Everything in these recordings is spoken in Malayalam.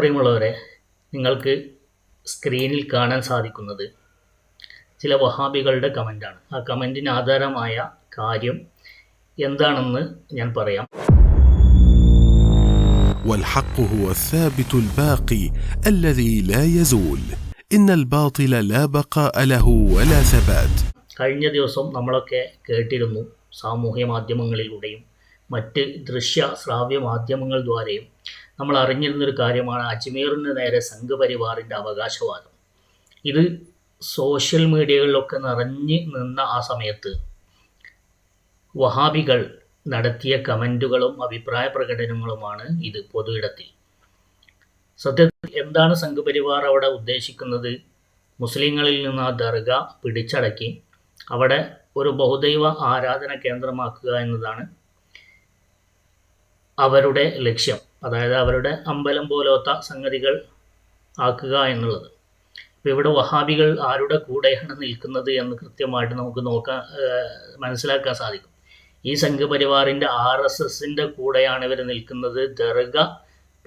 പ്രിയമുള്ളവരെ നിങ്ങൾക്ക് സ്ക്രീനിൽ കാണാൻ സാധിക്കുന്നത് ചില വഹാബികളുടെ കമൻ്റാണ് ആ കമൻറ്റിന് ആധാരമായ കാര്യം എന്താണെന്ന് ഞാൻ പറയാം والحق هو الثابت الباقي الذي لا يزول ان الباطل لا بقاء له ولا ثبات കഴിഞ്ഞ ദിവസം നമ്മളൊക്കെ കേട്ടിരുന്നു സാമൂഹ്യ മാധ്യമങ്ങളിലൂടെയും മറ്റ് ദൃശ്യ ശ്രാവ്യ മാധ്യമങ്ങൾ ദ്വാരയും നമ്മൾ അറിഞ്ഞിരുന്നൊരു കാര്യമാണ് അജ്മീറിന് നേരെ സംഘപരിവാറിന്റെ അവകാശവാദം. ഇത് സോഷ്യൽ മീഡിയകളിലൊക്കെ നിറഞ്ഞ് നിന്ന ആ സമയത്ത് വഹാബികൾ നടത്തിയ കമന്റുകളും അഭിപ്രായ പ്രകടനങ്ങളുമാണ് ഇത് പൊതുയിടത്തിൽ. സത്യത്തിൽ എന്താണ് സംഘപരിവാർ അവിടെ ഉദ്ദേശിക്കുന്നത്? മുസ്ലിങ്ങളിൽ നിന്ന് ആ ദർഗ പിടിച്ചടക്കി അവിടെ ഒരു ബഹുദൈവ ആരാധന കേന്ദ്രമാക്കുക എന്നതാണ് അവരുടെ ലക്ഷ്യം. അതായത് അവരുടെ അമ്പലം പോലോത്ത സംഗതികൾ ആക്കുക എന്നുള്ളത്. ഇപ്പോൾ ഇവിടെ വഹാബികൾ ആരുടെ കൂടെയാണ് നിൽക്കുന്നത് എന്ന് കൃത്യമായിട്ട് നമുക്ക് നോക്കാൻ മനസ്സിലാക്കാൻ സാധിക്കും. ഈ സംഘപരിവാറിന്റെ ആർ എസ് എസിന്റെ കൂടെയാണ് ഇവർ നിൽക്കുന്നത്. ദർഗ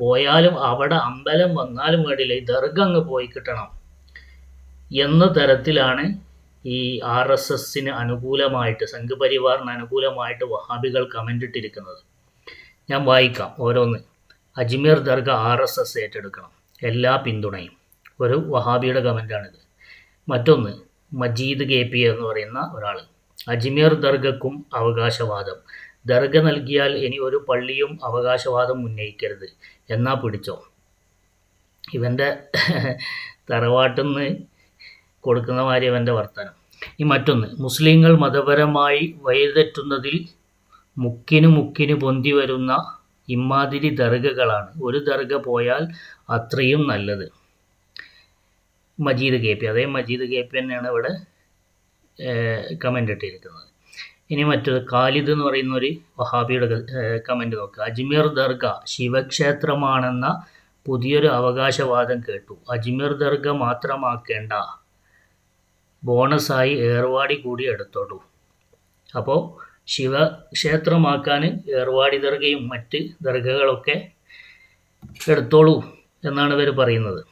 പോയാലും അവിടെ അമ്പലം വന്നാലും വേണ്ടിയില്ല. ഈ ദർഗ അങ്ങ് പോയി കിട്ടണം എന്ന തരത്തിലാണ് ഈ ആർ എസ് എസിന് അനുകൂലമായിട്ട് സംഘപരിവാറിന് അനുകൂലമായിട്ട് വഹാബികൾ കമന്റ് ഇട്ടിരിക്കുന്നത്. ഞാൻ വായിക്കാം ഓരോന്ന്. Ajmer Dargah R S S ഏറ്റെടുക്കണം. എല്ലാ പിന്തുണയും. ഒരു വഹാബിയുടെ കമന്റാണിത് മറ്റൊന്ന് മജീദ് കെ പി എന്ന് പറയുന്ന ഒരാൾ അജ്മീർ ദർഗക്കും അവകാശവാദം. ദർഗ നൽകിയാൽ ഇനി ഒരു പള്ളിയും അവകാശവാദം ഉന്നയിക്കരുത്. എന്നാ പിടിച്ചോ? ഇവന്റെ തറവാട്ടിൽ നിന്ന് കൊടുക്കുന്ന മാതിരി അവന്റെ വർത്തനം. ഇനി മറ്റൊന്ന്. മുസ്ലിങ്ങൾ മതപരമായി വഴിതെറ്റുന്നതിൽ മുക്കിന് മുക്കിന് പൊന്തി വരുന്ന ഇമാതിരി ദർഗകളാണ്. ഒരു ദർഗ പോയാൽ അത്രയും നല്ലത്. Majeed K P. അതേ മജീദ് കെ പി തന്നെയാണ് ഇവിടെ കമന്റ് ഇട്ടിരിക്കുന്നത്. ഇനി മറ്റൊരു ഖാലിദ് എന്ന് പറയുന്ന ഒരു വഹാബിയുടെ കമന്റ് നോക്കുക അജ്മീർ ദർഗ ശിവക്ഷേത്രമാണെന്ന പുതിയൊരു അവകാശവാദം കേട്ടു. അജ്മീർ ദർഗ മാത്രമാക്കേണ്ട. ബോണസായി ഏർവാടി കൂടി എടുത്തോളൂ. അപ്പോൾ ശിവക്ഷേത്രമാക്കാൻ ഏർവാടി ദർഗയും മറ്റ് ദർഗകളൊക്കെ എടുത്തോളൂ എന്നാണ് ഇവർ പറയുന്നത്.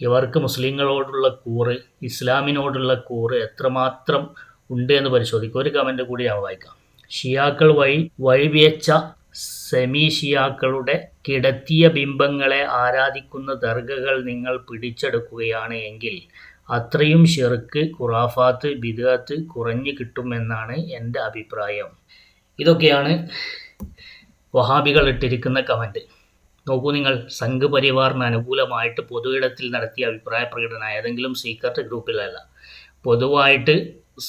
ഇവർക്ക് മുസ്ലിങ്ങളോടുള്ള കൂറ് ഇസ്ലാമിനോടുള്ള കൂറ് എത്രമാത്രം ഉണ്ട് എന്ന് പരിശോധിക്കുക. ഒരു കമന്റ് കൂടി ഞാൻ വായിക്കാം. ഷിയാക്കൾ വഴി വഴിവിയച്ച സെമി ഷിയാക്കളുടെ കിടത്തിയ ബിംബങ്ങളെ ആരാധിക്കുന്ന ദർഗകൾ നിങ്ങൾ പിടിച്ചെടുക്കുകയാണ് എങ്കിൽ അത്രയും ഷിർക്ക് ഖുറാഫാത്ത് ബിദാത്ത് കുറഞ്ഞു കിട്ടുമെന്നാണ് എന്റെ അഭിപ്രായം. ഇതൊക്കെയാണ് വഹാബികൾ ഇട്ടിരിക്കുന്ന കമന്റ്. നോക്കൂ നിങ്ങൾ സംഘപരിവാറിന് അനുകൂലമായിട്ട് പൊതുയിടത്തിൽ നടത്തിയ അഭിപ്രായ പ്രകടനം ഏതെങ്കിലും സീക്രട്ട് ഗ്രൂപ്പിലല്ല. പൊതുവായിട്ട്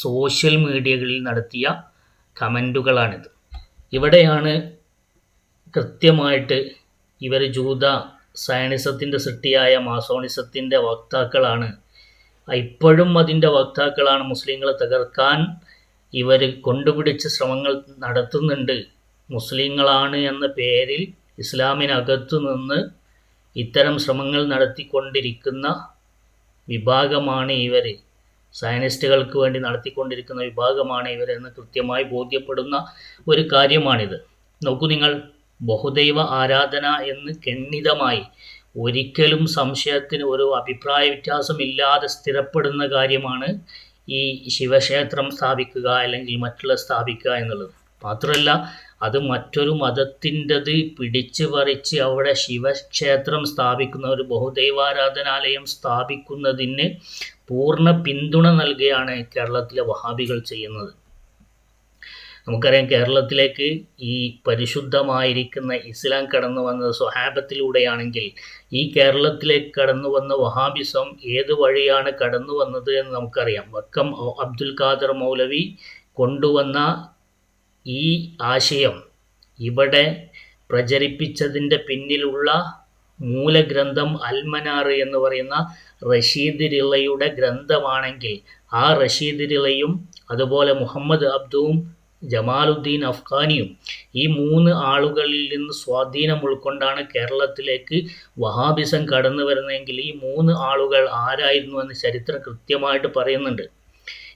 സോഷ്യൽ മീഡിയകളിൽ നടത്തിയ കമന്റുകളാണിത്. ഇവിടെയാണ് കൃത്യമായിട്ട് ഇവർ ജൂത സയണിസത്തിന്റെ സൃഷ്ടിയായ മാസോണിസത്തിന്റെ വക്താക്കളാണ് ഇപ്പോഴും അതിന്റെ വക്താക്കളാണ് മുസ്ലിങ്ങളെ തകർക്കാൻ ഇവർ കൊണ്ടുപിടിച്ച് ശ്രമങ്ങൾ നടത്തുന്നുണ്ട്. മുസ്ലിങ്ങളാണ് എന്ന പേരിൽ ഇസ്ലാമിനകത്തു നിന്ന് ഇത്തരം ശ്രമങ്ങൾ നടത്തിക്കൊണ്ടിരിക്കുന്ന വിഭാഗമാണ് ഇവർ സയനിസ്റ്റുകൾക്ക് വേണ്ടി നടത്തിക്കൊണ്ടിരിക്കുന്ന വിഭാഗമാണ് ഇവരെന്ന് കൃത്യമായി ബോധ്യപ്പെടുന്ന ഒരു കാര്യമാണിത്. നോക്കൂ നിങ്ങൾ ബഹുദൈവ ആരാധന എന്ന് ഖണ്ഡിതമായി ഒരിക്കലും സംശയത്തിന് ഒരു അഭിപ്രായ വ്യത്യാസമില്ലാതെ സ്ഥിരപ്പെടുന്ന കാര്യമാണ് ഈ ശിവക്ഷേത്രം സ്ഥാപിക്കുക അല്ലെങ്കിൽ മറ്റുള്ള സ്ഥാപിക്കുക എന്നുള്ളത്. മാത്രമല്ല അത് മറ്റൊരു മതത്തിന്റെത് പിടിച്ചു പറിച്ച് അവിടെ ശിവക്ഷേത്രം സ്ഥാപിക്കുന്ന ഒരു ബഹുദൈവാരാധനാലയം സ്ഥാപിക്കുന്നതിന് പൂർണ പിന്തുണ നൽകുകയാണ് കേരളത്തിലെ വഹാബികൾ ചെയ്യുന്നത്. നമുക്കറിയാം കേരളത്തിലേക്ക് ഈ പരിശുദ്ധമായിരിക്കുന്ന ഇസ്ലാം കടന്നു വന്നത് സ്വഹാബത്തിലൂടെയാണെങ്കിൽ ഈ കേരളത്തിലേക്ക് കടന്നു വന്ന വഹാബിസം ഏത് വഴിയാണ് കടന്നു വന്നത് എന്ന് നമുക്കറിയാം. വക്കം അബ്ദുൽ ഖാദർ മൗലവി കൊണ്ടുവന്ന ഈ ആശയം ഇവിടെ പ്രചരിപ്പിച്ചതിന്റെ പിന്നിലുള്ള മൂലഗ്രന്ഥം അൽമനാർ എന്ന് പറയുന്ന റഷീദ് റിളയുടെ ഗ്രന്ഥമാണെങ്കിൽ ആ റഷീദ് റിളയും അതുപോലെ മുഹമ്മദ് അബ്ദുവും ജമാലുദ്ദീൻ അഫ്ഗാനിയും ഈ മൂന്ന് ആളുകളിൽ നിന്ന് സ്വാധീനം ഉൾക്കൊണ്ടാണ് കേരളത്തിലേക്ക് വഹാബിസം കടന്നു വരുന്നതെങ്കിൽ ഈ മൂന്ന് ആളുകൾ ആരായിരുന്നു എന്ന് ചരിത്രം കൃത്യമായിട്ട് പറയുന്നുണ്ട്.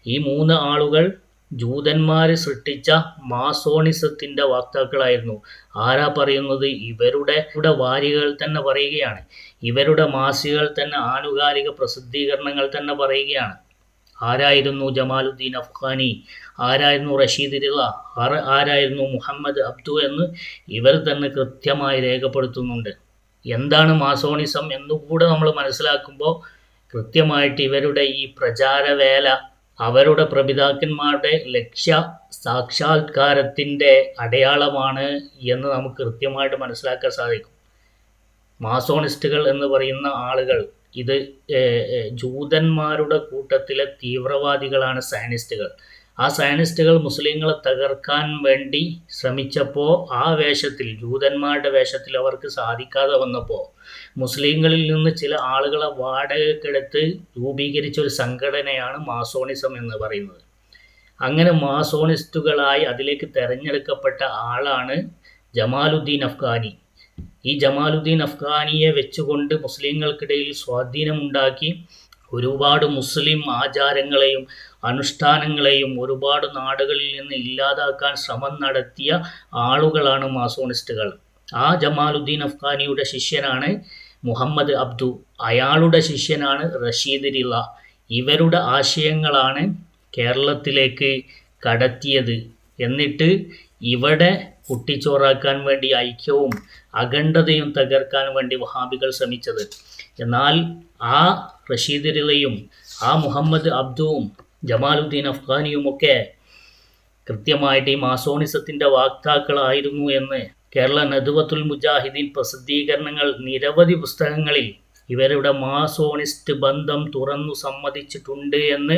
ഈ മൂന്ന് ആളുകൾ ജൂതന്മാർ സൃഷ്ടിച്ച മാസോണിസത്തിന്റെ വക്താക്കളായിരുന്നു. ആരാ പറയുന്നത്? ഇവരുടെ ഇവിടെ വാരികൾ തന്നെ പറയുകയാണ്. ഇവരുടെ മാസികകൾ തന്നെ ആനുകാലിക പ്രസിദ്ധീകരണങ്ങൾ തന്നെ പറയുകയാണ്. ആരായിരുന്നു ജമാലുദ്ദീൻ അഫ്ഗാനി? ആരായിരുന്നു റഷീദ് ആര- ആരായിരുന്നു മുഹമ്മദ് അബ്ദു എന്ന് ഇവർ തന്നെ കൃത്യമായി രേഖപ്പെടുത്തുന്നുണ്ട്. എന്താണ് മാസോണിസം എന്നുകൂടെ നമ്മൾ മനസ്സിലാക്കുമ്പോൾ കൃത്യമായിട്ട് ഇവരുടെ ഈ പ്രചാരവേല അവരുടെ പ്രപിതാക്കന്മാരുടെ ലക്ഷ്യ സാക്ഷാത്കാരത്തിന്റെ അടയാളമാണ് എന്ന് നമുക്ക് കൃത്യമായിട്ട് മനസ്സിലാക്കാൻ സാധിക്കും. മാസോണിസ്റ്റുകൾ എന്ന് പറയുന്ന ആളുകൾ ഇത് ജൂതന്മാരുടെ കൂട്ടത്തിലെ തീവ്രവാദികളാണ് സയനിസ്റ്റുകൾ. ആ സയനിസ്റ്റുകൾ മുസ്ലിങ്ങളെ തകർക്കാൻ വേണ്ടി ശ്രമിച്ചപ്പോൾ ആ വേഷത്തിൽ ജൂതന്മാരുടെ വേഷത്തിൽ അവർക്ക് സാധിക്കാതെ വന്നപ്പോൾ മുസ്ലിങ്ങളിൽ നിന്ന് ചില ആളുകളെ വാടകയ്ക്കെടുത്ത് രൂപീകരിച്ച ഒരു സംഘടനയാണ് മാസോണിസം എന്ന് പറയുന്നത്. അങ്ങനെ മാസോണിസ്റ്റുകളായി അതിലേക്ക് തെരഞ്ഞെടുക്കപ്പെട്ട ആളാണ് ജമാലുദ്ദീൻ അഫ്ഗാനി. ഈ ജമാലുദ്ദീൻ അഫ്ഗാനിയെ വെച്ചുകൊണ്ട് മുസ്ലിങ്ങൾക്കിടയിൽ സ്വാധീനമുണ്ടാക്കി ഒരുപാട് മുസ്ലിം ആചാരങ്ങളെയും അനുഷ്ഠാനങ്ങളെയും ഒരുപാട് നാടുകളിൽ നിന്ന് ഇല്ലാതാക്കാൻ ശ്രമം നടത്തിയ ആളുകളാണ് മാസോണിസ്റ്റുകൾ. ആ ജമാലുദ്ദീൻ അഫ്ഗാനിയുടെ ശിഷ്യനാണ് മുഹമ്മദ് അബ്ദു. അയാളുടെ ശിഷ്യനാണ് റഷീദ് റിള ഇവരുടെ ആശയങ്ങളാണ് കേരളത്തിലേക്ക് കടത്തിയത്. എന്നിട്ട് ഇവിടെ കുട്ടിച്ചോറാക്കാൻ വേണ്ടി ഐക്യവും അഖണ്ഡതയും തകർക്കാൻ വേണ്ടി വഹാബികൾ ശ്രമിച്ചത്. എന്നാൽ ആ റഷീദ് റിളയും ആ മുഹമ്മദ് അബ്ദുവും ജമാലുദ്ദീൻ അഫ്ഗാനിയുമൊക്കെ കൃത്യമായിട്ട് ഈ മാസോണിസത്തിന്റെ വാക്താക്കളായിരുന്നു എന്ന് കേരള നദുവത്തുൽ മുജാഹിദീൻ പ്രസിദ്ധീകരണങ്ങൾ നിരവധി പുസ്തകങ്ങളിൽ ഇവരുടെ മാസോണിസ്റ്റ് ബന്ധം തുറന്നു സമ്മതിച്ചിട്ടുണ്ട് എന്ന്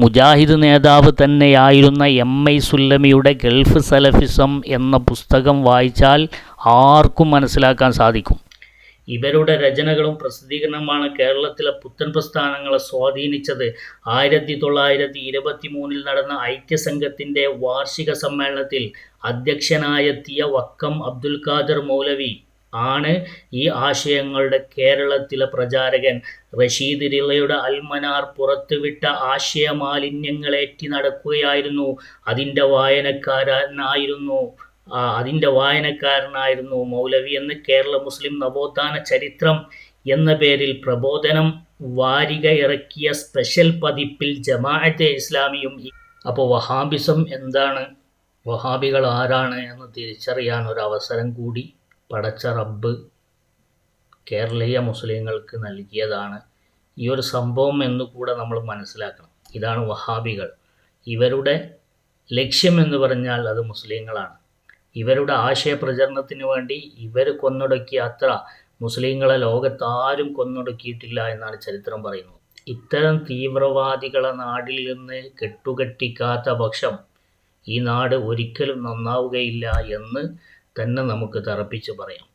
മുജാഹിദ് നേതാവ് തന്നെയായിരുന്ന എം ഐ സുല്ലമിയുടെ ഗൾഫ് സലഫിസം എന്ന പുസ്തകം വായിച്ചാൽ ആർക്കും മനസ്സിലാക്കാൻ സാധിക്കും. ഇവരുടെ രചനകളും പ്രസിദ്ധീകരണമാണ് കേരളത്തിലെ പുത്തൻ പ്രസ്ഥാനങ്ങളെ സ്വാധീനിച്ചത്. ആയിരത്തി തൊള്ളായിരത്തി ഇരുപത്തി മൂന്നിൽ നടന്ന ഐക്യസംഘത്തിന്റെ വാർഷിക സമ്മേളനത്തിൽ അധ്യക്ഷനായെത്തിയ വക്കം അബ്ദുൽ ഖാദർ മൗലവി ആണ്. ഈ ആശയങ്ങളുടെ കേരളത്തിലെ പ്രചാരകൻ റഷീദ് റിളയുടെ അൽമനാർ പുറത്തുവിട്ട ആശയ മാലിന്യങ്ങളേറ്റി നടക്കുകയായിരുന്നു. അതിന്റെ വായനക്കാരനായിരുന്നു അതിന്റെ വായനക്കാരനായിരുന്നു മൗലവി എന്ന് കേരള മുസ്ലിം നവോത്ഥാന ചരിത്രം എന്ന പേരിൽ പ്രബോധനം വാരിക ഇറക്കിയ സ്പെഷ്യൽ പതിപ്പിൽ ജമാഅത്തെ ഇസ്ലാമിയും അപ്പോൾ വഹാബിസം എന്താണ്? വഹാബികൾ ആരാണ് എന്ന് തിരിച്ചറിയാൻ ഒരു അവസരം കൂടി പടച്ച റബ്ബ് കേരളീയ മുസ്ലിങ്ങൾക്ക് നൽകിയതാണ്. ഈ ഒരു സംഭവം എന്നുകൂടെ നമ്മൾ മനസ്സിലാക്കണം. ഇതാണ് വഹാബികൾ. ഇവരുടെ ലക്ഷ്യം എന്ന് പറഞ്ഞാൽ അത് മുസ്ലിങ്ങളാണ്. ഇവരുടെ ആശയപ്രചരണത്തിന് വേണ്ടി ഇവർ കൊന്നൊടുക്കിയ അത്ര മുസ്ലിങ്ങളെ ലോകത്താരും കൊന്നൊടുക്കിയിട്ടില്ല എന്നാണ് ചരിത്രം പറയുന്നത്. ഇത്തരം തീവ്രവാദികളെ നാടിൽ നിന്ന് കെട്ടുകെട്ടിക്കാത്ത പക്ഷം ഈ നാട് ഒരിക്കലും നന്നാവുകയില്ല എന്ന് തന്നെ നമുക്ക് തറപ്പിച്ച് പറയാം.